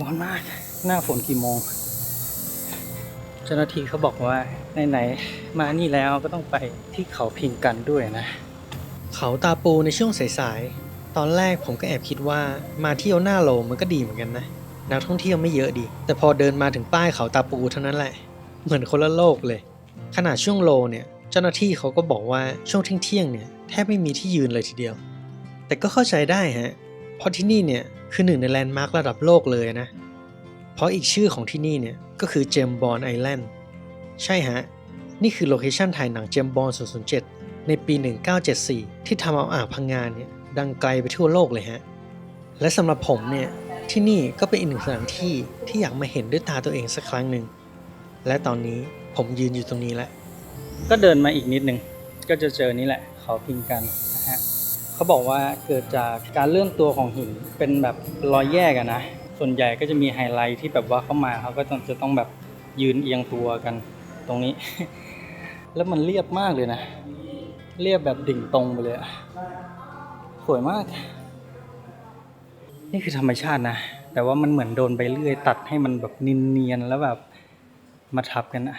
ร้อนมาก หน้าฝนกี่โมง เจ้าหน้าที่เขาบอกว่าไหนๆมานี่แล้วก็ต้องไปที่เขาพิงกันด้วยนะ เขาตาปูในช่วงสายๆ ตอนแรกผมก็แอบคิดว่ามาเที่ยวหน้าโลมันก็ดีเหมือนกันนะ นักท่องเที่ยวไม่เยอะดี แต่พอเดินมาถึงป้ายเขาตาปูเท่านั้นแหละ เหมือนคนละโลกเลย ขนาดช่วงโลเนี่ยเจ้าหน้าที่เขาก็บอกว่าช่วงเที่ยงๆเนี่ยแทบไม่มีที่ยืนเลยทีเดียว แต่ก็เข้าใจได้ฮะ เพราะที่นี่เนี่ยคือหนึ่งในแลนด์มาร์คระดับโลกเลยนะ ราะอีกชื่อของที่นี่เนี่ยก็คือเจมบอลไอแลนด์ใช่ฮะ นี่คือโลเคชันถ่ายหนังเจมบอล007 ในปี 1974 ที่ทำเอาอ่าพังงานเนี่ยดังไกลไปทั่วโลกเลยฮะ และสำหรับผมเนี่ยที่นี่ก็เป็นอีกหนึ่งสถานที่ที่อยากมาเห็นด้วยตาตัวเองสักครั้งหนึ่ง และตอนนี้ผมยืนอยู่ตรงนี้แหล้วก็เดินมาอีกนิดนึง ก็จะเจอนี่แหละเขาพิงกันนะฮะเขาบอกว่าเกิดจากการเลื่อนตัวของหินเป็นแบบรอยแยกอะนะ ส่วนใหญ่ก็จะมีไฮไลท์ที่แบบว่าเข้ามาเขาก็จะต้องแบบยืนเอียงตัวกันตรงนี้ แล้วมันเรียบมากเลยนะ เรียบแบบดิ่งตรงไปเลยอะสวยมาก นี่คือธรรมชาตินะ แต่ว่ามันเหมือนโดนใบเลื่อยตัดให้มันแบบเนียนๆแล้วแบบมาทับกันอะ